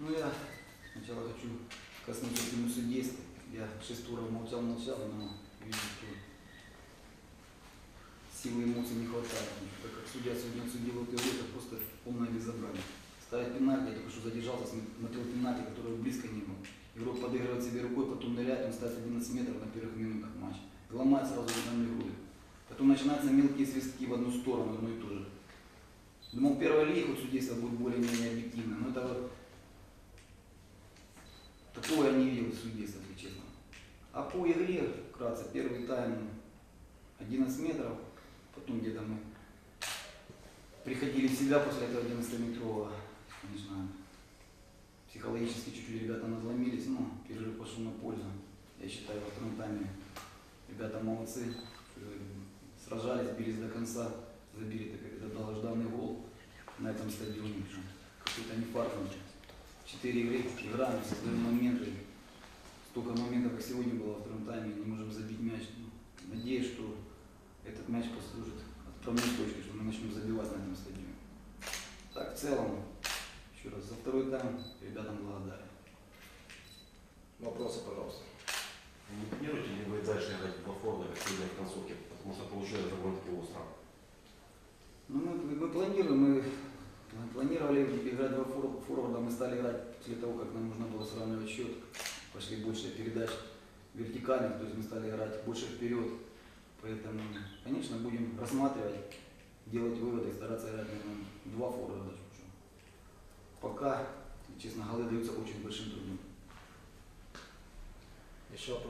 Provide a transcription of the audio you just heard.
Ну, я сначала хочу коснуться темы судейства. Я шесть туров молчал-молчал, но вижу, что силы эмоций не хватает. Так как судья сегодня судил игру, это просто полное безобразие. Ставить пенальти, я только что задержался, смотрел пенальти, которого близко не было. Игрок подыгрывает себе рукой, потом ныряет, он ставит 11 метров на первых минутах матча. И ломает сразу контролирует. Потом начинаются мелкие свистки в одну сторону, одно и то же. Думал, первая лига хоть судейство будет более-менее объективно, но это вот судействе, если честно. А по игре, вкратце, первый тайм 11 метров, потом где-то мы приходили в себя после этого 11-метрового, не знаю, психологически чуть-чуть ребята надломились, но перерыв пошел на пользу. Я считаю, во втором тайме ребята молодцы, э, сражались, бились до конца, забили так, это долгожданный гол на этом стадионе. Какой-то не фарт. Четыре игры, играем, создаем моменты. Столько моментов, как сегодня было во втором тайме, не можем забить мяч. Надеюсь, что этот мяч послужит отправной точкой, что мы начнем забивать на этом стадионе. Так, в целом, еще раз, за второй тайм ребятам благодарен. Вопросы, пожалуйста. Не планируете ли вы дальше играть во форварда, как сегодня в концовке? Потому что получилось довольно-таки остро. Ну, мы, мы планируем, мы планировали играть два фор- форварда, мы стали играть после того, как нам нужно было сравнивать счет. Пошли больше передач вертикальных, то есть мы стали играть больше вперед. Поэтому, конечно, будем рассматривать, делать выводы и стараться играть наверное, два форварда. даже. Пока, честно, голы даются очень большим трудом. Еще.